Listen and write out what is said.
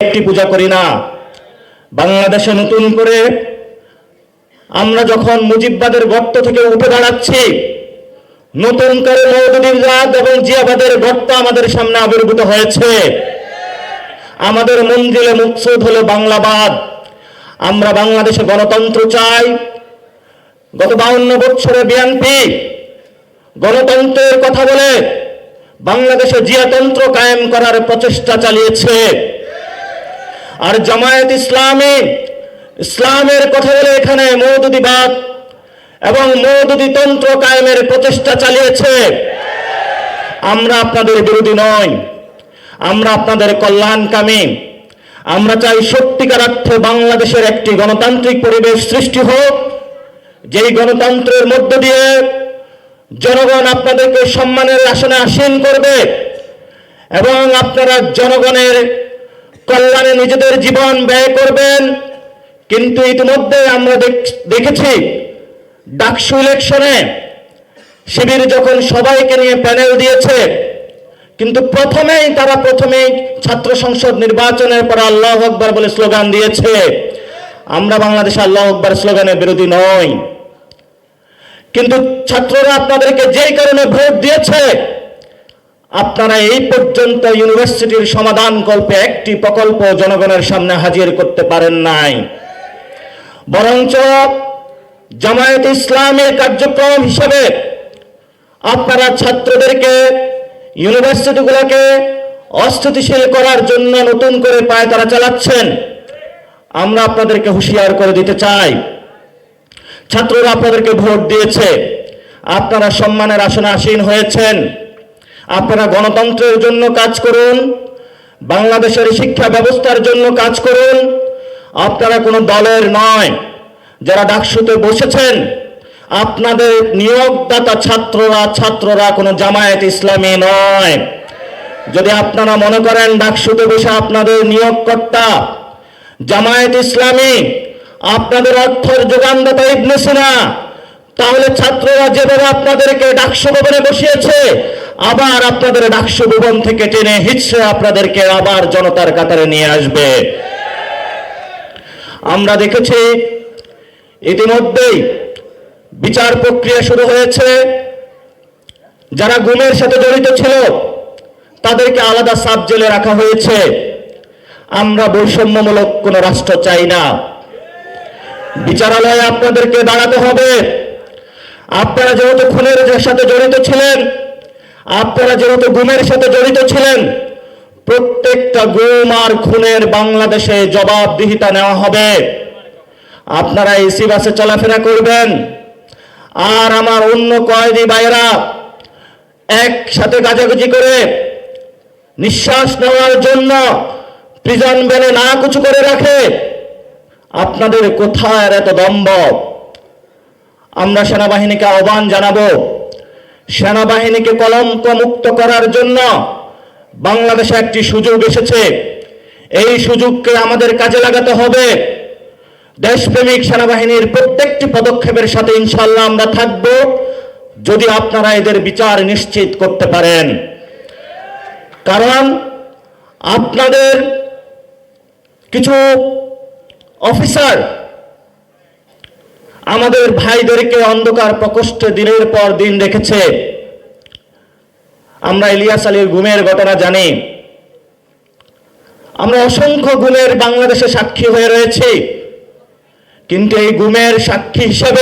একটি পূজা করি না। বাংলাদেশে নতুন করে আমরা যখন মুজিববাদের গর্ত থেকে উঠে দাঁড়াচ্ছি, নতুন করে মৌদুদীর জাত এবং জিয়াবাদের গর্ত আমাদের সামনে আবির্ভূত হয়েছে। আমাদের মঞ্জিলে মুকসুদ হলো বাংলাবাদ। আমরা বাংলাদেশে গণতন্ত্র চাই। গত বাউন্ন বছরে বিএনপি গণতন্ত্রের কথা বলে বাংলাদেশে জিয়াতন্ত্র কায়েম করার প্রচেষ্টা চালিয়েছে। আর জামায়াত ইসলামী, ইসলামের কথা বলে এখানে মৌদুদিবাদ এবং তন্ত্র কায়েমের প্রচেষ্টা চালিয়েছে। আমরা আপনাদের বিরোধী নয় আমরা আপনাদের কল্যাণকামী। আমরা চাই সত্যিকার অর্থে বাংলাদেশের একটি গণতান্ত্রিক পরিবেশ সৃষ্টি হোক। যেই গণতন্ত্রের মধ্য দিয়ে জনগণ আপনাদেরকে সম্মানের আসনে আসীন করবে এবং আপনারা জনগণের কল্যাণে নিজেদের জীবন ব্যয় করবেন। কিন্তু ইতিমধ্যে আমরা দেখ- দেখেছি, ডাকসু ইলেকশনে শিবির যখন সবাইকে নিয়ে প্যানেল দিয়েছে, কিন্তু প্রথমেই, তারা প্রথমেই ছাত্র সংসদ নির্বাচনের পর আল্লাহ আকবর বলে স্লোগান দিয়েছে, আমরা বাংলাদেশে আল্লাহ আকবর স্লোগানের বিরোধী নই। কিন্তু ছাত্ররা আপনাদেরকে যেই কারণে ভোট দিয়েছে আপনারা এই পর্যন্ত ইউনিভার্সিটির সমাধান কল্পে একটি প্রকল্প জনগণের সামনে হাজির করতে পারেন নাই। বরঞ্চ জামায়াত ইসলামের কার্যক্রম হিসেবে আপনারা ছাত্রদেরকে, ইউনিভার্সিটিগুলোকে অস্থিতিশীল করার জন্য নতুন করে পায় তারা চালাচ্ছেন। আমরা আপনাদেরকে হুঁশিয়ার করে দিতে চাই। ছাত্ররা আপনাদেরকে ভোট দিয়েছে। আপনারা সম্মানের আসনে আসীন হয়েছেন। আপনারা গণতন্ত্রের জন্য কাজ করুন, বাংলাদেশের শিক্ষা ব্যবস্থার জন্য কাজ করুন। আপনারা কোনো দলের নয়, যারা ডাকসুতে বসেছেন, আপনাদের নিয়োগদাতা ছাত্ররা ছাত্ররা কোনো জামায়াত ইসলামী নয়। যদি আপনারা মনে করেন ডাকসুতে বসে আপনাদের নিয়োগকর্তা, জামায়াত ইসলামী, আপনাদের অর্থের যোগানদাতা ইবনে সিনা, তাহলে ছাত্ররা যেভাবে আপনাদেরকে ডাকসু ভবনে বসিয়েছে আবার আপনাদের ডাকসু ভবন থেকে টেনে হিচড়ে আপনাদেরকে আবার জনতার কাতারে নিয়ে আসবে। আমরা দেখেছি ইতিমধ্যেই বিচার প্রক্রিয়া শুরু হয়েছে। যারা গুমের সাথে জড়িত ছিল, তাদেরকে আলাদা সাব জেলে রাখা হয়েছে। আমরা বৈষম্যমূলক কোন রাষ্ট্র চাই না। বিচারালয়ে আপনাদেরকে দাঁড়াতে হবে। আপনারা যেহেতু খুনের সাথে জড়িত ছিলেন আপনারা যেহেতু গুমের সাথে জড়িত ছিলেন, প্রত্যেকটা গুম আর খুনের বাংলাদেশে জবাবদিহিতা নেওয়া হবে। আপনারা এসি বাসে চলাফেরা করবেন। আর আমার অন্য কয়েদি ভাইয়েরা, একসাথে গাজাগুজি করে নিঃশ্বাস নেওয়ার জন্য প্রিজন বেলে না কিছু করে রাখে। আপনাদের কোথায় এত দম্ভ? আমরা সেনাবাহিনীকে আহ্বান জানাব। সেনাবাহিনীকে কলঙ্ক মুক্ত করার জন্য বাংলাদেশে একটি সুযোগ এসেছে। এই সুযোগকে আমাদের কাজে লাগাতে হবে। দেশপ্রেমিক সেনাবাহিনীর প্রত্যেকটি পদক্ষেপের সাথে ইনশাল্লাহ আমরা থাকব। যদি আপনারা এদের বিচার নিশ্চিত করতে পারেন। কারণ আপনাদের কিছু অফিসার আমাদের ভাইদেরকে অন্ধকার প্রকোষ্ঠে দিনের পর দিন রেখেছে। আমরা ইলিয়াস আলীর গুমের ঘটনা জানি। আমরা অসংখ্য গুমের বাংলাদেশে সাক্ষী হয়ে রয়েছি। কিন্তু এই গুমের সাক্ষী হিসেবে